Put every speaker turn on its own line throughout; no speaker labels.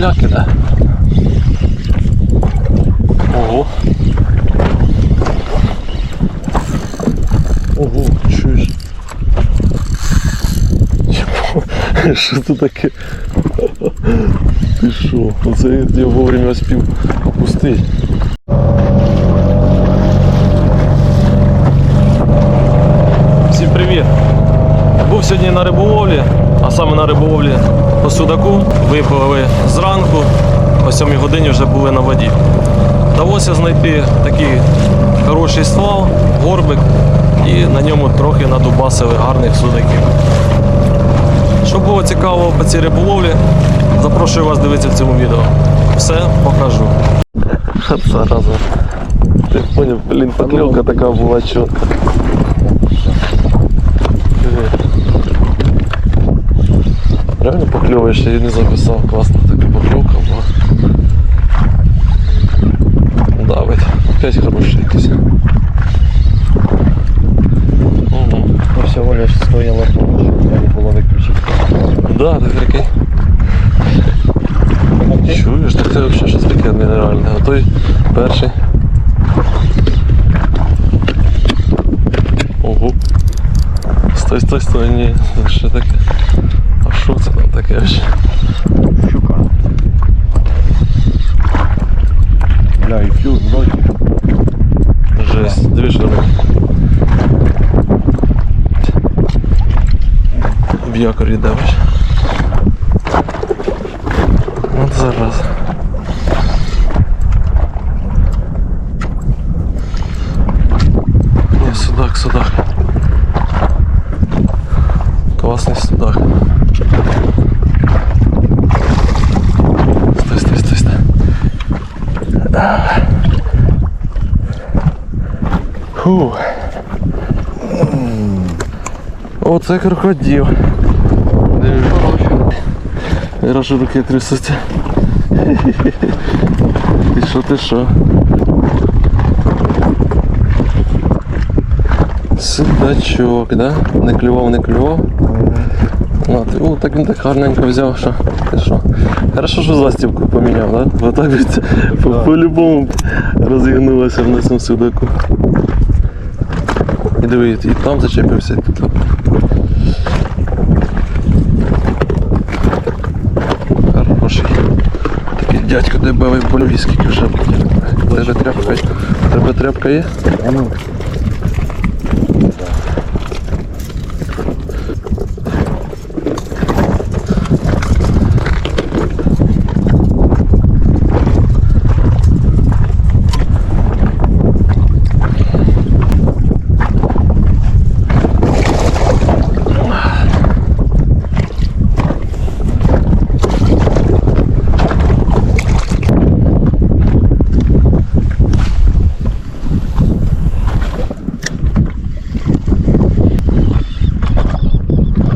ляк іде. Ого. Ого, чуєш? Що це таке? Ти що? Оце я вовремя спів опустити. Всім привіт! Був сьогодні на риболовлі, саме на риболовлі по судаку. Виплили зранку, о 7 годині вже були на воді. Вдалося знайти такий хороший ствол, горбик, і на ньому трохи надубасили гарних судаків. Що було цікаво по цій риболовлі, запрошую вас дивитися в цьому відео. Все покажу. Зараза. Ти поняв, блін, покльовка така була чітка. Реально покльовуєш, я її не записав, класна така покльовка була. Давид, опять хороший якийсь. Угу.
Ну, всего лишь стояло что треба було виключити.
Да, ти прикинь. Чуєш, так це взагалі щось таке мінеральне. А той перший. Ого. Стой, стой, стой, ні. Що таке? Що це там таке вообще?
Щука. Бля, і флюс вроді.
Жесть, дві шарми. В якорі давиш. От зараз. Ні, судак, судак. Класний судак. Стой, стой, стой, стой. Фу. Оце крокодил. Хорошо руки трясуться. Ти що, ти що? Судачок, да? Не клював, не клював. Ти, о, так він так гарненько взяв, що. Ти що? Хорошо, що застібку поміняв, да? Бо так по- по-любому розігнулося в на цьому судаку. І диви, і там зачепився, і тут. Хороший. Такий дядько дебелий польові, скільки вже. Тебе тряпка, тебе тряпка є?
А ну.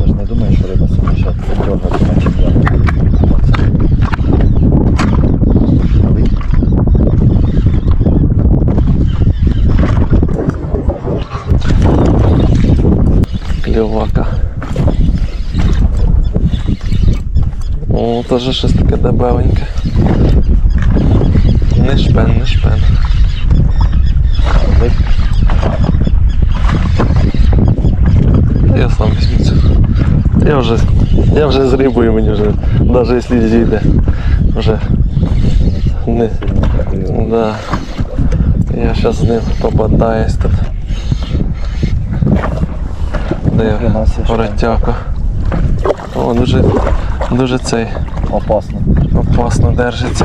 Я ж не думаю, що риба себе ще дергатиме, чим я. Новий.
Кльовака. О, теж щось таке дебеленьке. Не шпен, не шпен. Я сам візьму. Я вже, я вже з рибою мені вже, навіть якщо зійде, вже не. Да. Я зараз з ним попадаюсь тут. Де
що
поротяка. О, дуже, дуже цей
Опасно.
опасно держиться.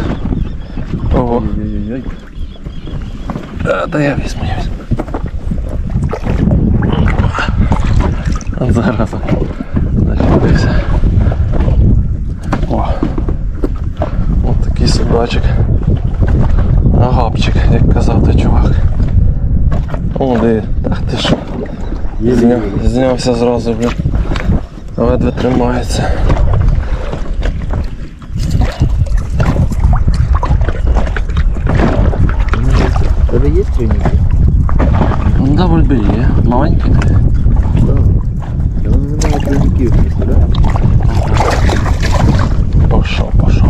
Ого.
Ой-ой-ой.
Да, да я візьму, я візьму. От зараз. Зачепився. О. Ось такий судачок. Агапчик, як казав той чувак. О, де. Так ти що? Зняв, знявся зразу, блін. Ледве тримається.
Тебе?
Ну, да, вроде є. Маленький.
Да. Не немає треніків, представляєш?
Пошов, пошов.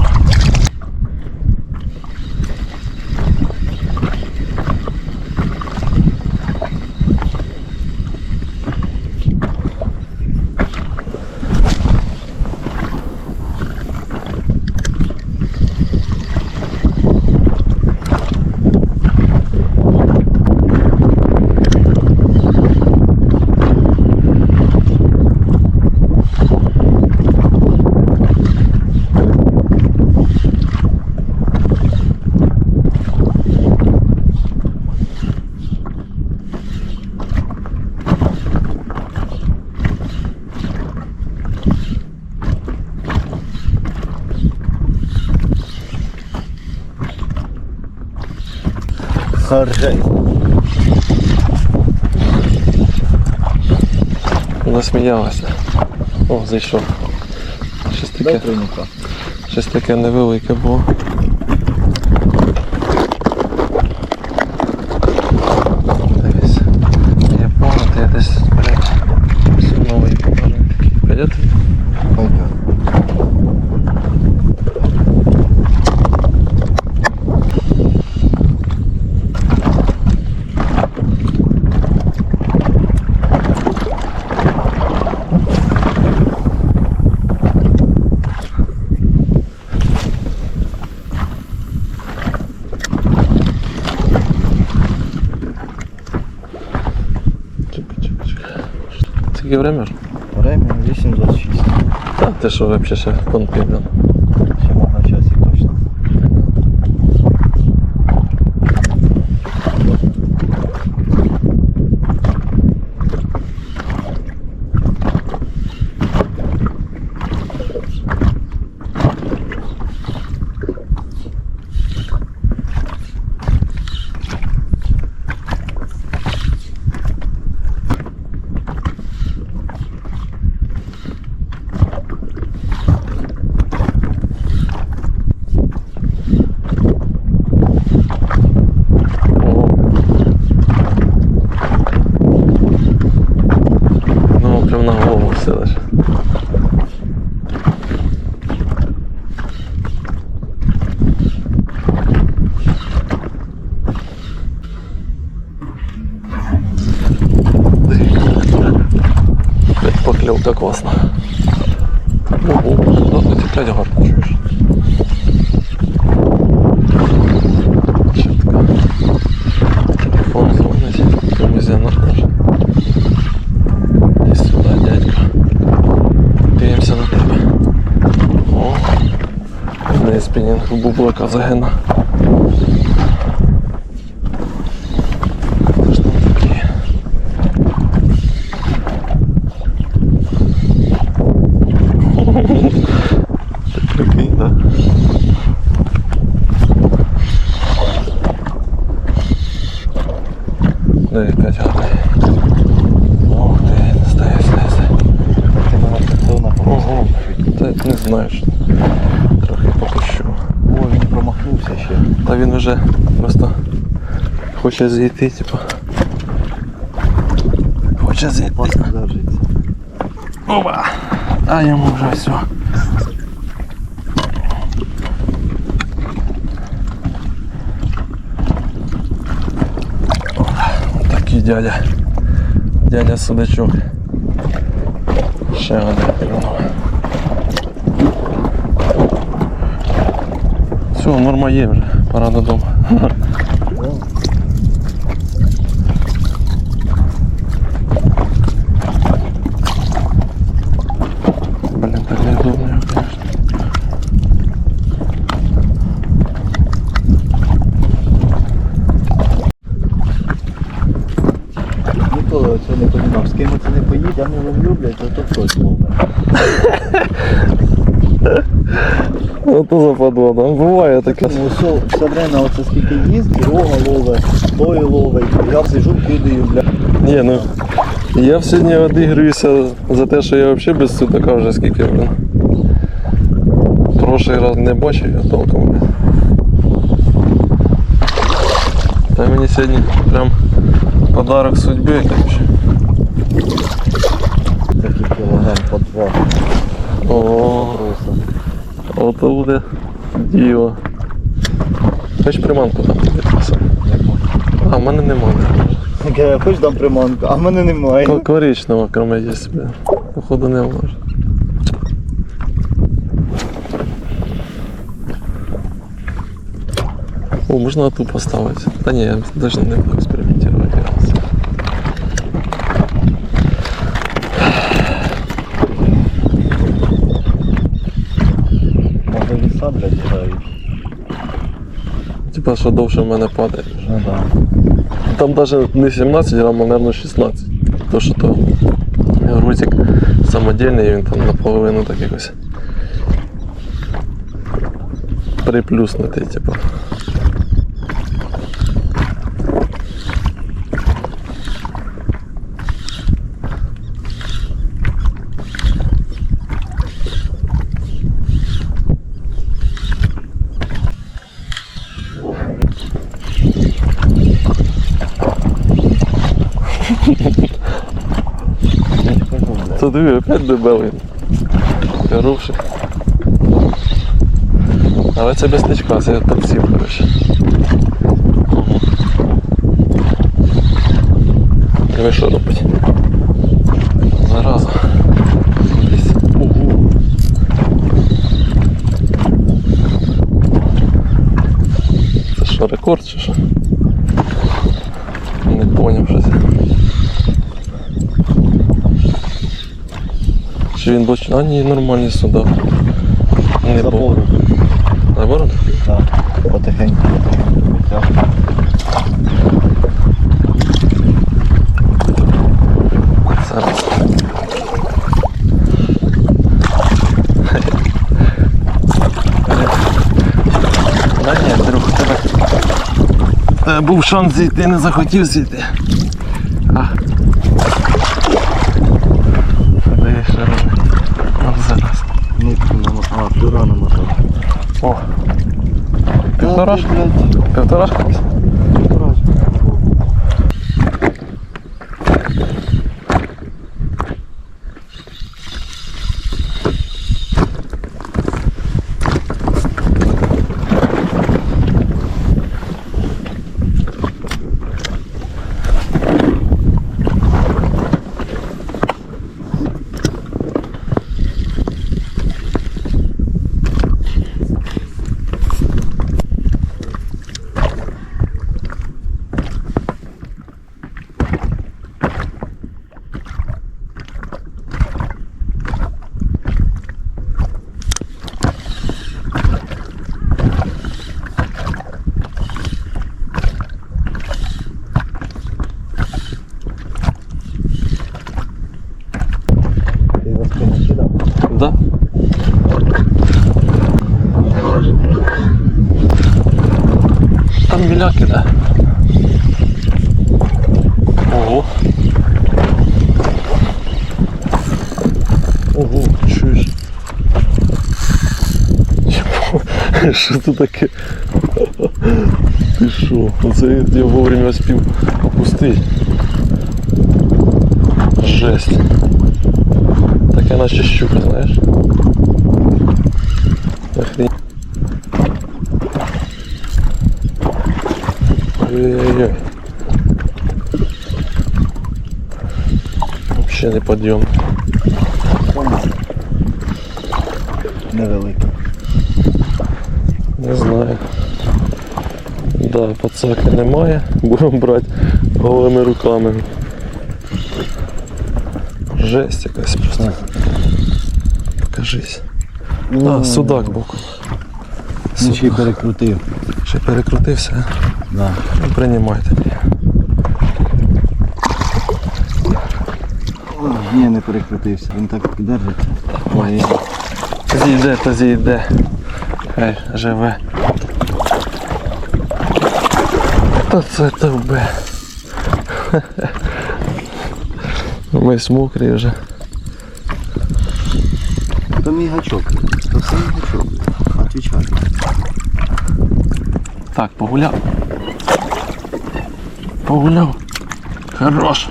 Харжей.
Насміялася. О, зайшов. Щось таке, щось таке невелике було. Дивись. Я пам'ятаю, я десь блядь, ось новий покажу. Пойдет?
Пойдет.
Чекай, чекай, чекай. Скільки время? ж?
Время 8.26.
Та ти що взагалі ще південь?
Ще можна часик точно.
О. Ну, прям на голову сидиш. Блять, поклевка класна. Ого, да, ти п'ять гарно чуєш. Чітко. Телефон дзвонить, комусь я наш. І сюди, дядько. Дивимося на тебе. О, не спінінг бублика вже просто хоче зійти, типу. Хоче зійти.
Паска держиться.
Опа! А йому вже все. Такий дядя. Дядя судачок. Ще один пільнув. Все, норма є вже, Пора додому. Блин, так неудобно, конечно.
Ніколи цього не розумів. З ким це не поїде, а не ловлю, блядь, то то хтось ловить.
Ото западло, да? Буває таке.
Ну, все, все время оце скільки їздить, рога ловить, той ловить, я сижу, кидаю, блядь.
Ні, ну я сьогодні одігруюся за те, що я взагалі без судака вже скільки блин. Прошлий раз не бачив я толком. блін. Та мені сьогодні прям подарок судьби якийсь.
Такий кілограм по два.
О. ото буде діло. Хоч приманку там підписав. А, в мене немає.
Я хоч дам приманку, а в мене немає.
Ко- Коричнева, кроме є себе. Походу не може. О, можна ту поставити. Та ні, я навіть не буду експериментувати. раз.
Може ліса, блядь, грають.
Типа, що довше в мене падає.
Ну да.
Там навіть не 17 грам, а, мабуть, 16. То, що то грузик самодільний, він там наполовину так якось приплюснутий, типу. Диви, опять дебелий. Хороший. Але це без тичка, це подсів, коротше. Диви, що робить. Зараза. Це що, рекорд чи що? Не поняв, що це. Чи він боч... А ні, нормальний судак. Не
За.
Наоборот?
Так, потихеньку, потихеньку. витягує.
Зараз. Да ні, друг, тебе був шанс зійти, не захотів зійти. А. Де ще робить? Ну, зараз.
Нитку намотав, а, пюра намотав.
О. Півторашка? Півторашка.
Ти його спину кидав?
Да. Там міляк іде. Ого. Ого, чуєш? Що це таке? Ти що? Оце я вовремя спів опустити. Жесть. Таке наче щука, знаєш. Охрень. Ой-ой-ой. Вообще не подъем.
Невеликий.
Не знаю. Да, пацаки немає. Будемо брати голими руками. Жесть якась просто. Покажись. А, судак боком.
Він ще й перекрутив.
Ще перекрутився.
Да.
Ну, приймай тоді.
Ні, не перекрутився. Він так держиться. Ой,
Зійде, то зійде. Хай живе. Та це тебе. Весь мокрий вже.
То мій гачок. То все мій гачок. Отвічай.
Так, погуляв. Погуляв. Хорош.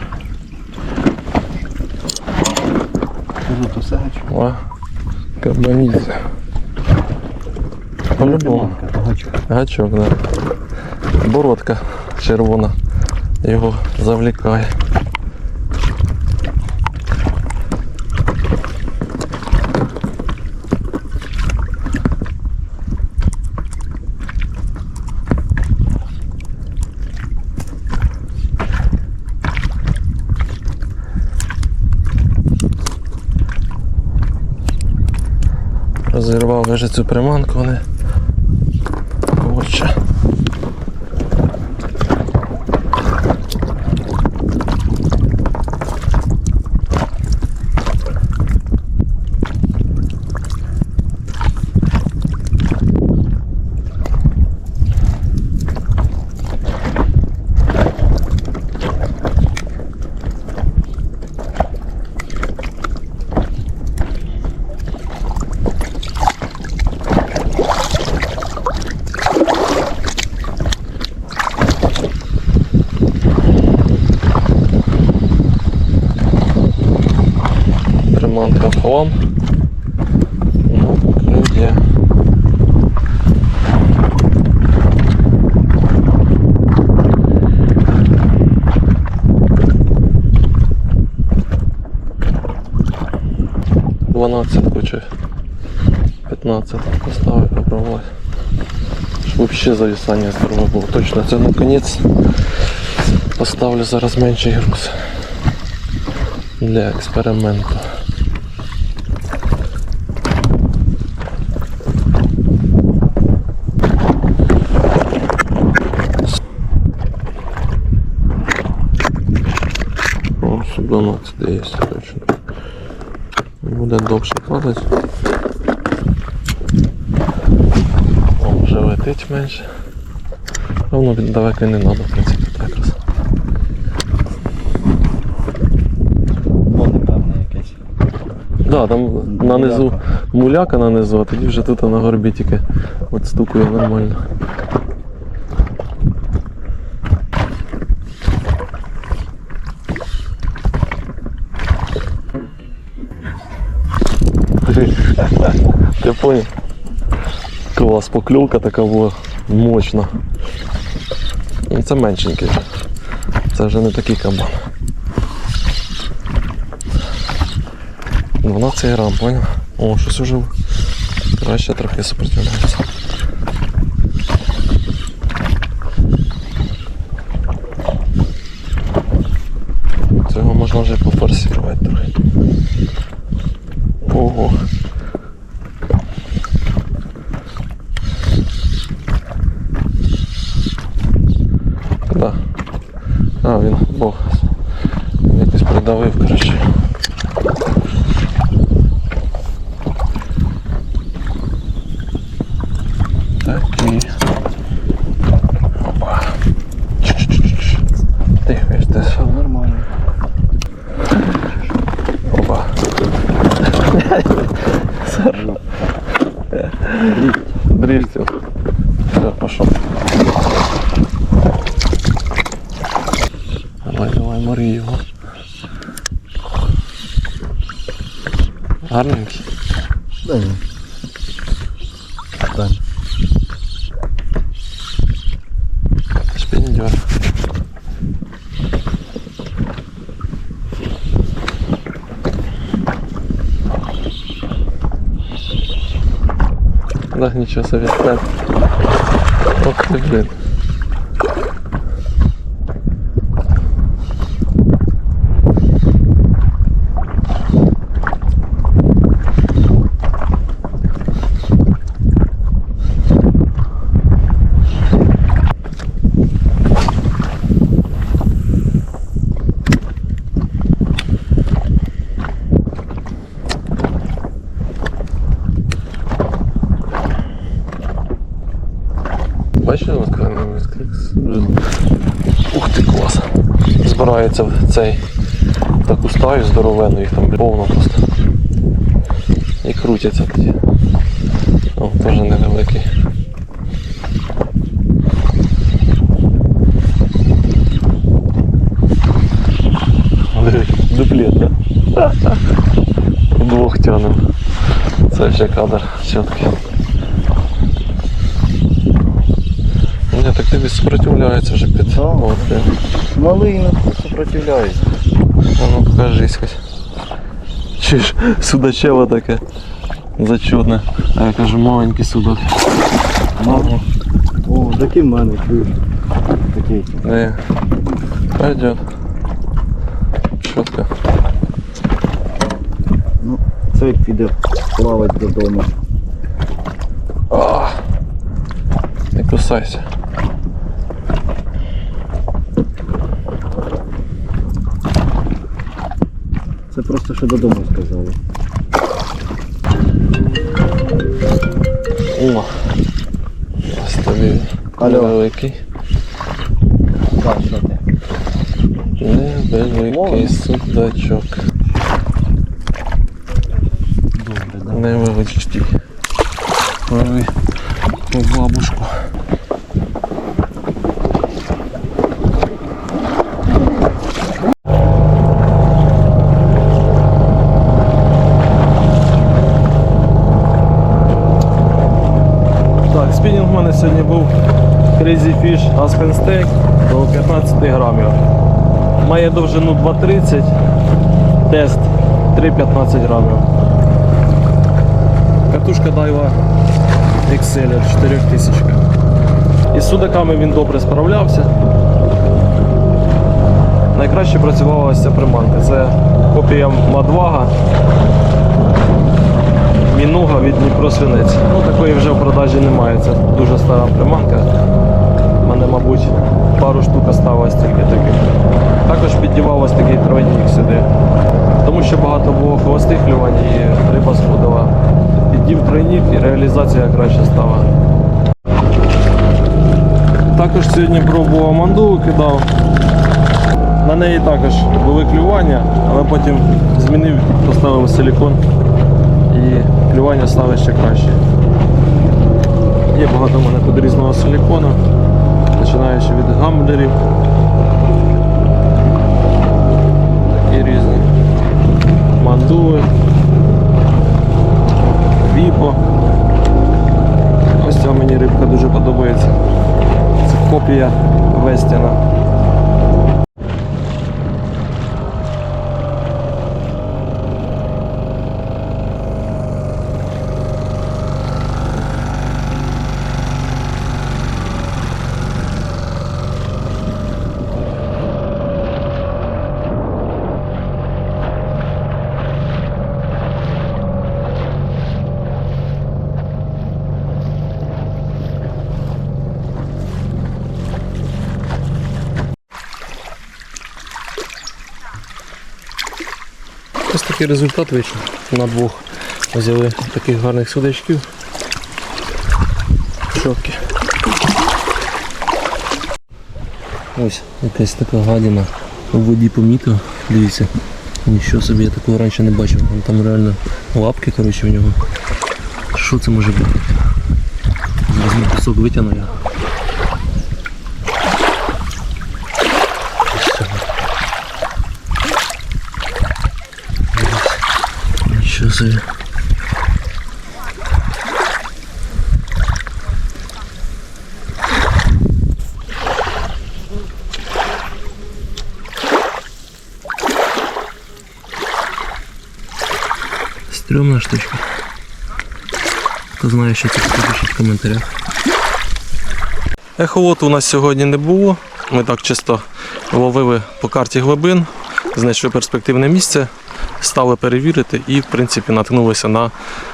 Кажу, то все гачок.
О, кабанізя. По-любому.
Приманка, то гачок.
Гачок, да. Бородка червона. Його завлікає. Розірвав вже цю приманку, вони 12 хоче 15 поставив, попробовать. Щоб взагалі завісання здорове було. Точно це на конець. Поставлю зараз менший груз для експерименту. Довше. О, вже летить менше. А воно далеко не треба, в принципі, так якраз. Да, там нанизу
Муляка.
муляка нанизу, а тоді вже тут на горбі тільки от стукує нормально. Ти поняв? Клас, покльовка така була мощна. Ну, Це меншенький. Це вже не такий кабан. 12 грам, понял? О, щось уже краще трохи сопротивляється. Цього можна вже пофорсувати трохи. Ого. Шпіндер. Да, ничего. Так. Ох ты, блин. Ух ти, клас. Збирається в цей таку стаю здоровенну, їх там повно просто. І крутяться тоді. О, теж невеликий. Дуплет, да? Вдвох тянем. Це ще кадр чіткий. Ні, так тобі сопротивляється вже під. Блін.
Малий сопротивляється.
А ну покажись хоч. Чуєш, судачево таке. Зачетне. А я кажу, маленький судак.
Мама. О, такий в мене чуєш. Такий.
Де? Пойдет. Чітко.
Ну, це піде плавати додому.
А! Не кусайся.
Це просто що додому сказали.
О! Ось тобі
Алло.
невеликий.
Так, що ти?
Невеликий судачок.
Добре, да.
Невеличкий. Лови по бабушку. Crazy Fish Aspen Steak до 15 грамів. Має довжину 2,30, тест 3,15 грамів. Катушка Daiwa Exceller 4000. Із судаками він добре справлявся. Найкраще працювала ця приманка. Це копія Мадвага. Мінуга від Дніпро Свинець. Ну такої вже в продажі немає. Це дуже стара приманка. Мене, мабуть, пару штук осталось тільки таких. Також піддівалось такий тройник сюди. Тому що багато було хвостих клювань і риба сходила. Піддів тройник і реалізація краще стала. Також сьогодні пробував мандулу кидав. На неї також були клювання, але потім змінив, поставив силікон і клювання стало ще краще. Є багато в мене тут різного силікону, починаючи від гамблерів. Такі різні. Мандули, віпо. Ось ця мені рибка дуже подобається. Це копія Вестіна. Ось такий результат вийшов. На двох взяли таких гарних судачків. Шовки. Ось якась така гадіна у воді помітив. Дивіться. Нічого собі я такого раніше не бачив. Там реально лапки коротше, в нього. Що це може бути? Зараз кусок витягну я. Ось цього. Собі. Штучка. Хто знає, що це пишіть в коментарях. Ехолоту у нас сьогодні не було. Ми так чисто ловили по карті глибин, знайшли перспективне місце, стали перевірити і, в принципі, наткнулися на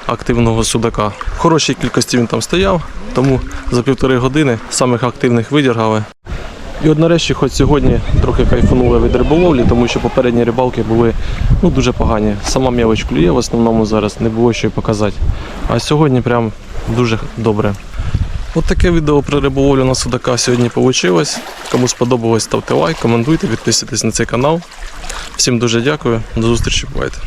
активного судака. В хорошій кількості він там стояв, тому за півтори години самих активних видіргали. І от нарешті, хоч сьогодні трохи кайфанули від риболовлі, тому що попередні рибалки були ну, дуже погані. Сама м'явич клює в основному зараз, не було що й показати. А сьогодні прям дуже добре. От таке відео про риболовлю на судака сьогодні вийшло. Кому сподобалось, ставте лайк, коментуйте, підписуйтесь на цей канал. Всім дуже дякую, до зустрічі, бувайте.